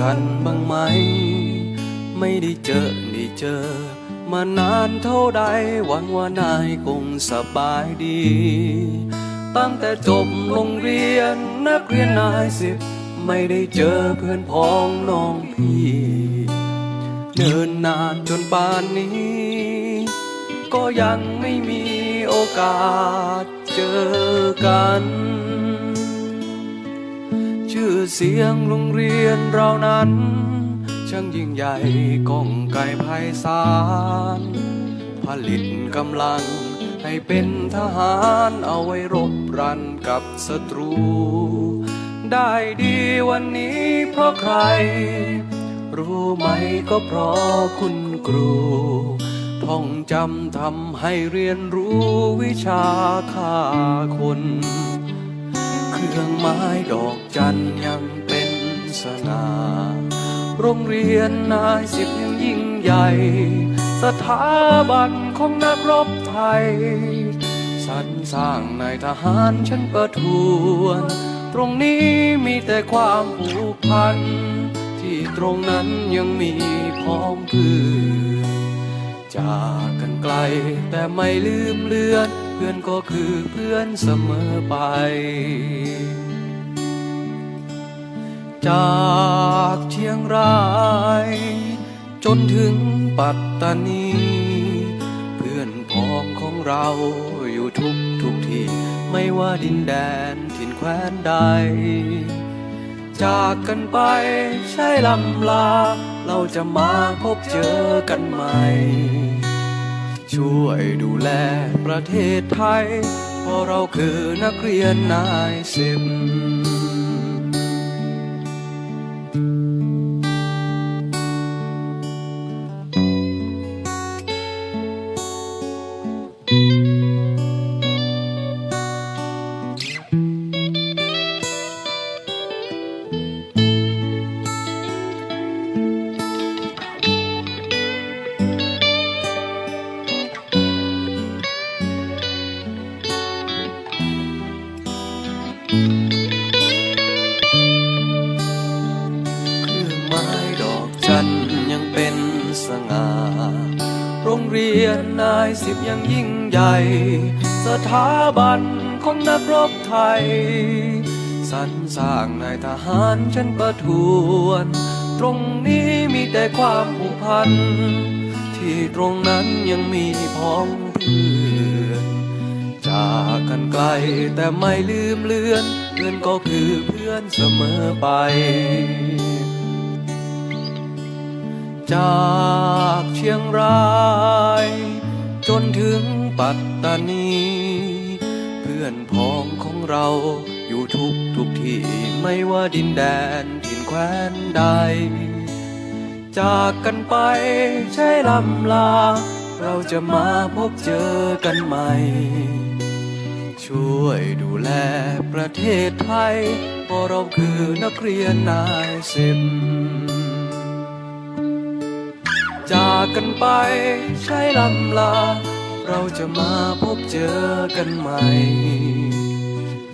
กันบ้างไหม ไม่ได้เจอได้เจอ มานานเท่าใดหวังว่านายคงสบายดี ตั้งแต่จบโรงเรียนนักเรียนนายสิบไม่ได้เจอเพื่อนพ้องน้องพี่ เดินนานจนป่านนี้ ก็ยังไม่มีโอกาสเจอกัน ชื่อเสียงโรงเรียนเรานั้น ช่างยิ่งใหญ่ก้องไกลไพศาลผลิตกำลังให้เป็นทหารเอาไว้รบรันกับศัตรู ได้ดีวันนี้เพราะใคร รู้ไหมก็เพราะคุณครูท่องจำทำให้เรียนรู้วิชาฆ่าคน เครื่องไม้ดอกจันยังเป็นสง่าโรงเรียนนายสิบยังยิ่งใหญ่ สถาบันของนักรบไทยสรรสร้างนายทหารชั้นประทวน ตรงนี้มีแต่ความผูกพัน ที่ตรงนั้นยังมีพ้องเพื่อนจากกันไกลแต่ไม่ลืมเลือน พื่อนก็คือเพื่อนเสมอไป จากเชียงราย จนถึงปัตตานี เพื่อนพ้องของเราอยู่ทุกทุกที่ ไม่ว่าดินแดนถิ่นแคว้นใด จากกันไปใช่ลำลา เราจะมาพบเจอกันใหม่ ช่วยดูแลประเทศไทย เพราะเราคือนักเรียนนายสิบ เครื่องไม้ดอกจันยังเป็นสง่า โรงเรียนนายสิบยังยิ่งใหญ่ สถาบันของนักรบไทย สรรสร้างนายทหารชั้นประทวน ตรงนี้มีแต่ความผูกพัน ที่ตรงนั้นยังมีพ้องเพื่อน จากกันไกลแต่ไม่ลืมเลือน เพื่อนก็คือเพื่อนเสมอไป จากเชียงราย จนถึงปัตตานี เพื่อนพ้องของเราอยู่ทุกทุกที่ไม่ว่าดินแดนถิ่นแคว้นใด จากกันไปใช่ลำลา เราจะมาพบเจอกันใหม่ ช่วยดูแลประเทศไทยเพราะเราคือนักเรียนนายสิบจากกันไปใช่ลำลา เราจะมาพบเจอกันใหม่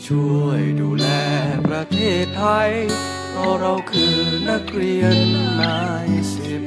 ช่วยดูแลประเทศไทยเพราะเราคือนักเรียนนายสิบ